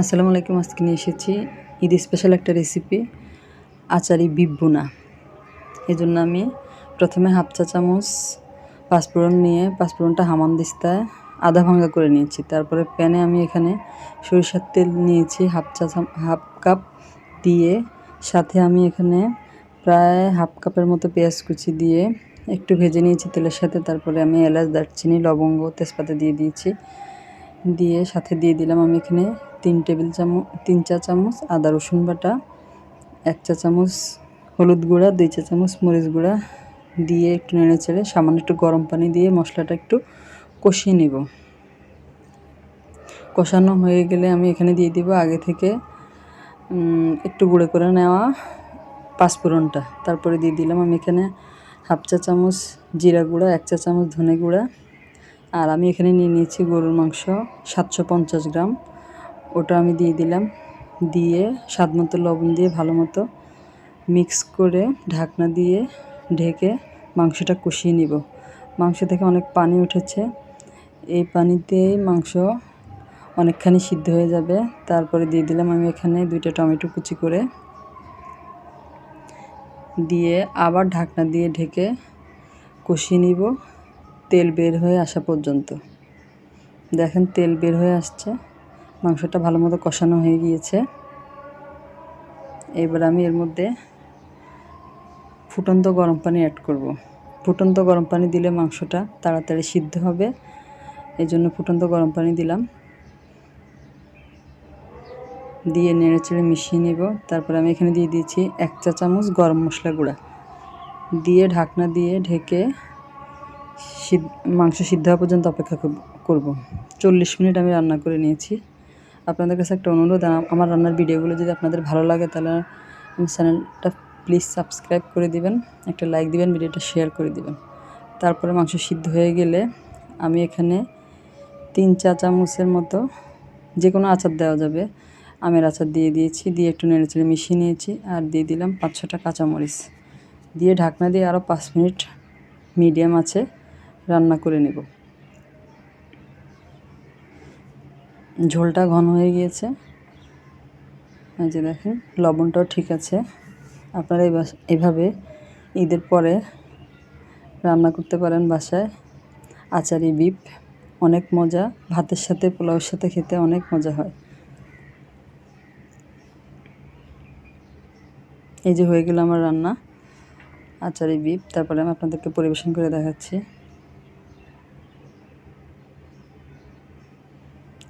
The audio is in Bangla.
আসসালামু আলাইকুম, আজকে নিয়ে এসেছি ঈদ স্পেশাল একটা রেসিপি আচারি বিপ বোনা এই জন্য আমি প্রথমে হাফ চা চামচ পাঁচফোড়ন নিয়ে পাঁচফোড়নটা হামান দিস্তায় আধা ভাঙ্গা করে নিয়েছি। তারপরে প্যানে আমি এখানে সরিষার তেল নিয়েছি হাফ চা হাফ কাপ দিয়ে। সাথে আমি এখানে প্রায় হাফ কাপের মতো পেঁয়াজ কুচি দিয়ে একটু ভেজে নিয়েছি তেলের সাথে। তারপরে আমি এলাচ, দারচিনি, লবঙ্গ, তেজপাতা দিয়ে দিয়েছি। দিয়ে সাথে দিয়ে দিলাম আমি এখানে তিন টেবিল চামচ তিন চা চামচ আদা রসুন বাটা, এক চা চামচ হলুদ গুঁড়া, দুই চা চামচ মরিচ গুঁড়া দিয়ে একটু নেড়ে চেড়ে সামান্য একটু গরম পানি দিয়ে মশলাটা একটু কষিয়ে নেব। কষানো হয়ে গেলে আমি এখানে দিয়ে দিব আগে থেকে একটু গুঁড়ো করে নেওয়া পাঁচফোড়নটা। তারপরে দিয়ে দিলাম আমি এখানে হাফ চা চামচ জিরা গুঁড়া, এক চা চামচ ধনে গুঁড়া। আর আমি এখানে নিয়ে নিয়েছি গরুর মাংস সাতশো পঞ্চাশ গ্রাম। ওটা আমি দিয়ে দিলাম। দিয়ে স্বাদ মতো লবণ দিয়ে ভালো মতো মিক্স করে ঢাকনা দিয়ে ঢেকে মাংসটা কষিয়ে নিব। মাংস থেকে অনেক পানি উঠেছে। এই পানিতেই মাংস অনেকখানি সিদ্ধ হয়ে যাবে। তারপরে দিয়ে দিলাম আমি এখানে দুইটা টমেটো কুচি করে। দিয়ে আবার ঢাকনা দিয়ে ঢেকে কষিয়ে নিব। তেল বের হয়ে আসা পর্যন্ত। দেখেন তেল বের হয়ে আসছে। মাংসটা ভালো মতো কষানো হয়ে গিয়েছে। এবার আমি এর মধ্যে ফুটন্ত গরম পানি অ্যাড করব। ফুটন্ত গরম পানি দিলে মাংসটা তাড়াতাড়ি সিদ্ধ হবে। এই জন্য ফুটন্ত গরম পানি দিলাম। দিয়ে নেড়ে চেড়ে মিশিয়ে নেব। তারপরে আমি এখানে দিয়ে দিয়েছি এক চা চামচ গরম মশলা গুঁড়া। দিয়ে ঢাকনা দিয়ে ঢেকে মাংস সিদ্ধ হওয়া পর্যন্ত অপেক্ষা করব। চল্লিশ মিনিট আমি রান্না করে নিয়েছি। আপনাদের কাছে একটা অনুরোধ আমার রান্নার ভিডিওগুলো যদি আপনাদের ভালো লাগে, তাহলে চ্যানেলটা প্লিজ সাবস্ক্রাইব করে দিবেন, একটা লাইক দিবেন, ভিডিওটা শেয়ার করে দিবেন। তারপরে মাংস সিদ্ধ হয়ে গেলে আমি এখানে তিন চা চামচের মতো যে কোনো আচার দেওয়া যাবে, আমের আচার দিয়ে দিয়েছি, দিয়ে একটু নেড়ে চেড়ে মিশিয়ে নিয়েছি, আর দিয়ে দিলাম পাঁচ ছটা কাঁচামরিচ। দিয়ে ঢাকনা দিয়ে আরও পাঁচ মিনিট মিডিয়াম আছে রান্না করে নেব। ঝোলটা ঘন হয়ে গিয়েছে। এই যে দেখেন, লবণটাও ঠিক আছে। আপনারা এভাবে ঈদের পরে রান্না করতে পারেন বাসায়। আচারি বিপ অনেক মজা। ভাতের সাথে, পোলাওয়ের সাথে খেতে অনেক মজা হয়। এই যে হয়ে গেল আমার রান্না। আচারি বিপ তারপরে আমি আপনাদেরকে পরিবেশন করে দেখাচ্ছি।